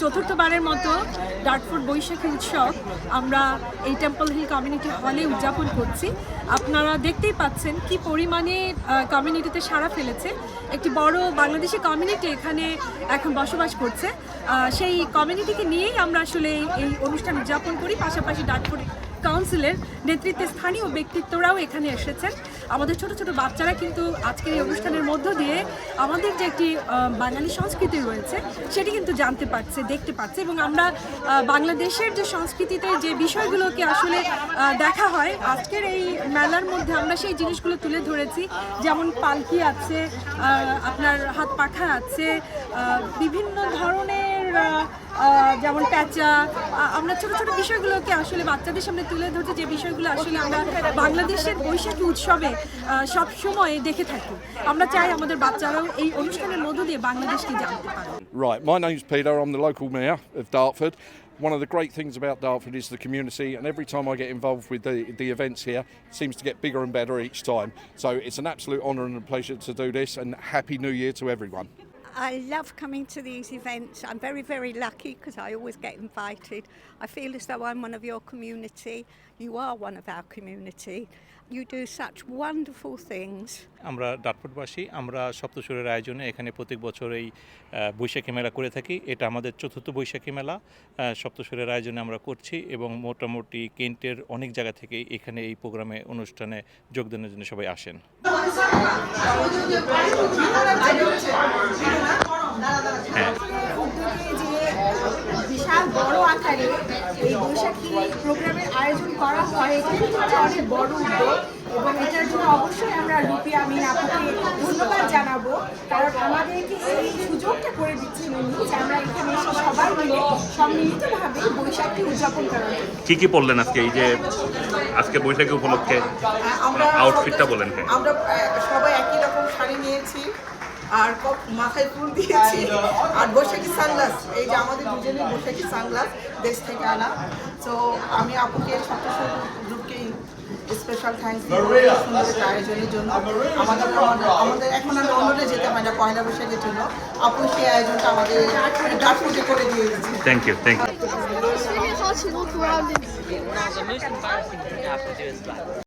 চতুর্থবারের মতো ডার্টফোর্ড বৈশাখী উৎসব আমরা এই টেম্পল হিল কমিউনিটি হলে উদযাপন করছি। আপনারা দেখতেই পাচ্ছেন কি পরিমাণে কমিউনিটিতে সাড়া ফেলেছে। একটি বড় বাংলাদেশি কমিউনিটি এখানে এখন বসবাস করছে। সেই কমিউনিটিকে নিয়েই আমরা আসলে এই- অনুষ্ঠান উদযাপন করি। পাশাপাশি ডার্টফুড কাউন্সিলের নেতৃত্বে স্থানীয় ব্যক্তিত্বরাও এখানে এসেছেন। আমাদের ছোট ছোট বাচ্চারা কিন্তু আজকের এই অনুষ্ঠানের মধ্য দিয়ে আমাদের যে একটি বাঙালি সংস্কৃতি রয়েছে, সেটি কিন্তু জানতে পারছে, দেখতে পাচ্ছে এবং আমরা বাংলাদেশের যে সংস্কৃতিতে যে বিষয়গুলোকে আসলে দেখা হয়, আজকের এই মেলার মধ্যে আমরা সেই জিনিসগুলো তুলে ধরেছি, যেমন পালকি আছে আপনার হাত পাখা আছে বিভিন্ন ধরনের যেমন প্যাঁচা আ- আমরা ছোট ছোট বিষয়গুলোকে আসলে বাচ্চাদের সামনে তুলে ধরছি যে বিষয়গুলো আসলে আমরা বাংলাদেশের বৈশাখী উৎসবে সব সময় দেখে থাকি আমরা চাই আমাদের বাচ্চারাও এই অনুষ্ঠানের মধ্য দিয়ে বাংলাদেশকে জানতে পারে Right, my name's Peter. I'm the local mayor of Dartford. One of the great things about Dartford is the community, and every time I get involved with the, the events here, it seems to get bigger and better each time. So it's an absolute honour and a pleasure to do this, and Happy New Year to everyone. I love coming to these events. I'm very, very lucky because I always get invited. I feel as though I'm one of your community. You are one of our community. You do such wonderful things. আমরা ডাটফুটবাসী আমরা সপ্তসুরের আয়োজনে এখানে প্রত্যেক বছর এই বৈশাখী মেলা করে থাকি এটা আমাদের চতুর্থ বৈশাখী মেলা সপ্তসুরের আয়োজনে আমরা করছি এবং মোটামুটি কেন্টের অনেক জায়গা থেকে এখানে এই প্রোগ্রামে অনুষ্ঠানে যোগদানের জন্য সবাই আসেন উদ্যোগে যে বিশাল বড় আকারে এই বৈশাখী প্রোগ্রামের আয়োজন করা হয় এটা কিন্তু একটা অনেক বড় উদ্যোগ এবং এটার জন্য অবশ্যই আমরা রূপী আমি আপুকে ধন্যবাদ জানাব। কারণ আমাদেরকে এই সুযোগটা করে দিচ্ছেন উনি যে আমরা এখানে এসে সবাই মিলে সম্মিলিতভাবে বৈশাখী উদযাপন করা কি কি পড়লেন আজকে? এই যে আজকে বৈশাখী উপলক্ষে আমরা আউটফিটটা বলেন হ্যাঁ। আমরা সবাই একই রকম শাড়ি নিয়েছি। আর মাথায় ফুল দিয়েছি। আর বৈশাখী সানগ্লাস। এই যে আমাদের দুজনের বৈশাখী সানগ্লাস দেশ থেকে আনা। তো আমি আপুকে সপ্তাহ গ্রুপকে স্পেশাল থ্যাংকস সুন্দর আয়োজনের জন্য। আমাদের আমাদের এখন আর লন্ডনে যেতে হয় না পয়লা বৈশাখের জন্য। আপু সেই আয়োজনটা আমাদের ডাটফুটে করে দিয়ে দিয়েছে। Thank you thank you